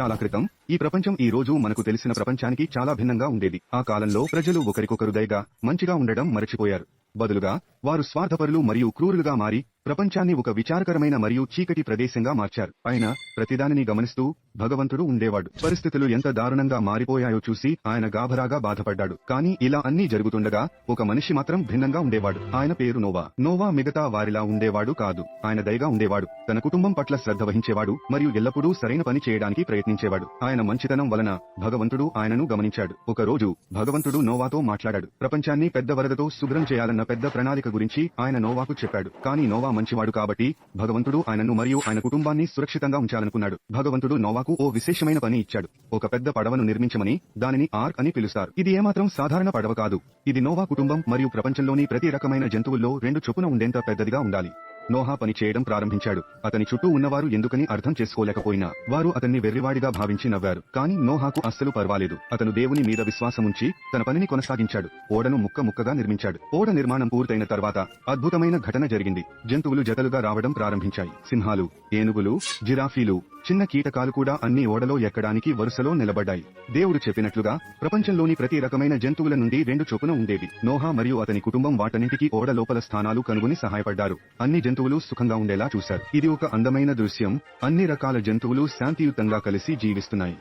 చాలా క్రితం ఈ ప్రపంచం ఈ రోజు మనకు తెలిసిన ప్రపంచానికి చాలా భిన్నంగా ఉండేది. ఆ కాలంలో ప్రజలు ఒకరికొకరు దయగా మంచిగా ఉండడం మరచిపోయారు. బదులుగా వారు స్వార్థపరులు మరియు క్రూరులుగా మారి ప్రపంచాన్ని ఒక విచారకరమైన మరియు చీకటి ప్రదేశంగా మార్చారు. ఆయన ప్రతిదానిని గమనిస్తూ భగవంతుడు ఉండేవాడు. పరిస్థితులు ఎంత దారుణంగా మారిపోయాయో చూసి ఆయన గాభరాగా బాధపడ్డాడు. కానీ ఇలా అన్నీ జరుగుతుండగా ఒక మనిషి మాత్రం భిన్నంగా ఉండేవాడు. ఆయన పేరు నోవా. నోవా మిగతా వారిలా ఉండేవాడు కాదు. ఆయన దయగా ఉండేవాడు. తన కుటుంబం పట్ల శ్రద్ధ వహించేవాడు మరియు ఎల్లప్పుడూ సరైన పని చేయడానికి ప్రయత్నించేవాడు. ఆయన మంచితనం వలన భగవంతుడు ఆయనను గమనించాడు. ఒక రోజు భగవంతుడు నోవాతో మాట్లాడాడు. ప్రపంచాన్ని పెద్ద వరదతో శుభ్రం చేయాలన్న పెద్ద ప్రణాళిక గురించి ఆయన నోవాకు చెప్పాడు. కానీ నోవా మంచివాడు కాబట్టి భగవంతుడు ఆయనను మరియు ఆయన కుటుంబాన్ని సురక్షితంగా ఉంచాలనుకున్నాడు. భగవంతుడు నోవాకు ఓ విశేషమైన పని ఇచ్చాడు. ఒక పెద్ద పడవను నిర్మించమని దానిని ఆర్క్ అని పిలుస్తారు. ఇది ఏమాత్రం సాధారణ పడవ కాదు. ఇది నోవా కుటుంబం మరియు ప్రపంచంలోని ప్రతి రకమైన జంతువుల్లో రెండు చొప్పున ఉండేంత పెద్దదిగా ఉండాలి. నోహా పని చేయడం ప్రారంభించాడు. అతని చుట్టూ ఉన్నవారు ఎందుకని అర్థం చేసుకోలేకపోయినా వారు అతన్ని వెర్రివాడిగా భావించి నవ్వారు. కానీ నోహాకు అస్సలు పర్వాలేదు. అతను దేవుని మీద విశ్వాసముంచి తన పనిని కొనసాగించాడు. ఓడను ముక్క ముక్కగా నిర్మించాడు. ఓడ నిర్మాణం పూర్తయిన తర్వాత అద్భుతమైన ఘటన జరిగింది. జంతువులు జతలుగా రావడం ప్రారంభించాయి. సింహాలు ఏనుగులు జిరాఫీలు చిన్న కీటకాలు కూడా అన్ని ఓడలో ఎక్కడానికి వరుసలో నిలబడ్డాయి. దేవుడు చెప్పినట్లుగా ప్రపంచంలోని ప్రతి రకమైన జంతువుల నుండి రెండు చొప్పున ఉండేవి. నోహా మరియు అతని కుటుంబం వాటన్నిటికీ ఓడ లోపల స్థానాలు కనుగొని సహాయపడ్డారు. అన్ని జంతువులు సుఖంగా ఉండేలా చూశారు. ఇది ఒక అందమైన దృశ్యం. అన్ని రకాల జంతువులు శాంతియుతంగా కలిసి జీవిస్తున్నాయి.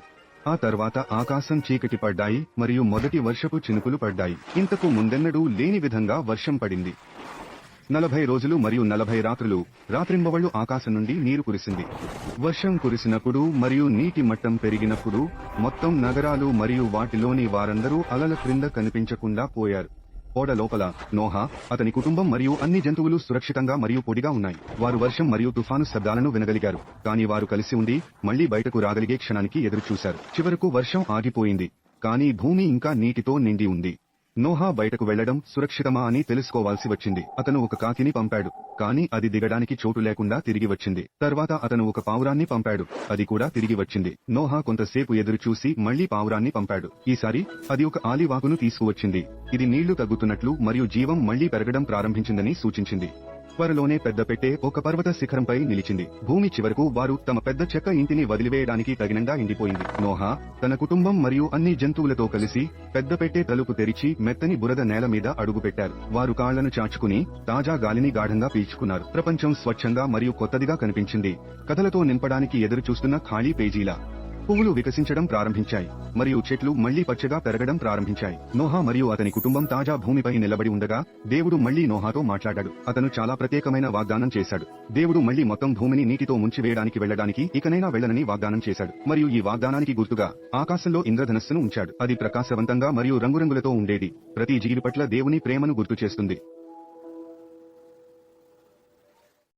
ఆ తర్వాత ఆకాశం చీకటి పడ్డాయి మరియు మొదటి వర్షపు చినుకులు పడ్డాయి. ఇంతకు ముందెన్నడూ లేని విధంగా వర్షం పడింది. నలభై రోజులు మరియు నలభై రాత్రులు. రాత్రింబవళ్ళు ఆకాశం నుండి నీరు కురిసింది. వర్షం కురిసినప్పుడు మరియు నీటి మట్టం పెరిగినప్పుడు మొత్తం నగరాలు మరియు వాటిలోని వారందరూ అలల క్రింద కనిపించకుండా పోయారు. ఓడ లోపల నోహా అతని కుటుంబం మరియు అన్ని జంతువులు సురక్షితంగా మరియు పొడిగా ఉన్నాయి. వారు వర్షం మరియు తుఫాను శబ్దాలను వినగలిగారు. కానీ వారు కలిసి ఉండి మళ్ళీ బయటకు రాగలిగే క్షణానికి ఎదురుచూశారు. చివరకు వర్షం ఆగిపోయింది. కానీ భూమి ఇంకా నీటితో నిండి ఉంది. నోహా బయటకు వెళ్ళడం సురక్షితమా అని తెలుసుకోవాల్సి వచ్చింది. అతను ఒక కాకిని పంపాడు. కానీ అది దిగడానికి చోటు లేకుండా తిరిగి వచ్చింది. తర్వాత అతను ఒక పావురాన్ని పంపాడు. అది కూడా తిరిగి వచ్చింది. నోహా కొంతసేపు ఎదురు చూసి మళ్ళీ పావురాన్ని పంపాడు. ఈసారి అది ఒక ఆలివాకును తీసుకువచ్చింది. ఇది నీళ్ళు తగ్గుతున్నట్లు మరియు జీవం మళ్ళీ పెరగడం ప్రారంభించిందని సూచించింది. త్వరలోనే పెద్దపెట్టె ఒక పర్వత శిఖరంపై నిలిచింది. భూమి చివరకు వారు తమ పెద్ద చెక్క ఇంటిని వదిలివేయడానికి తగినంగా ఎండిపోయింది. నోహా తన కుటుంబం మరియు అన్ని జంతువులతో కలిసి పెద్దపెట్టె తలుపు తెరిచి మెత్తని బురద నేల మీద అడుగుపెట్టారు వారు కాళ్ళను చాచుకుని తాజా గాలిని గాఢంగా పీల్చుకున్నారు. ప్రపంచం స్వచ్ఛంగా మరియు కొత్తదిగా కనిపించింది. కథలతో నింపడానికి ఎదురు చూస్తున్న ఖాళీ పేజీలా. పువ్వులు వికసించడం ప్రారంభించాయి మరియు చెట్లు మళ్ళీ పచ్చగా పెరగడం ప్రారంభించాయి. నోహా మరియు అతని కుటుంబం తాజా భూమిపై నిలబడి ఉండగా దేవుడు మళ్ళీ నోహాతో మాట్లాడాడు. అతను చాలా ప్రత్యేకమైన వాగ్దానం చేశాడు. దేవుడు మళ్ళీ మొత్తం భూమిని నీటితో ముంచివేయడానికి వెళ్ళడానికి ఇకనైనా వెళ్ళనని వాగ్దానం చేశాడు. మరియు ఈ వాగ్దానానికి గుర్తుగా ఆకాశంలో ఇంద్రధనస్సును ఉంచాడు. అది ప్రకాశవంతంగా మరియు రంగురంగులతో ఉండేది. ప్రతి జీవి పట్ల దేవుని ప్రేమను గుర్తు చేస్తుంది.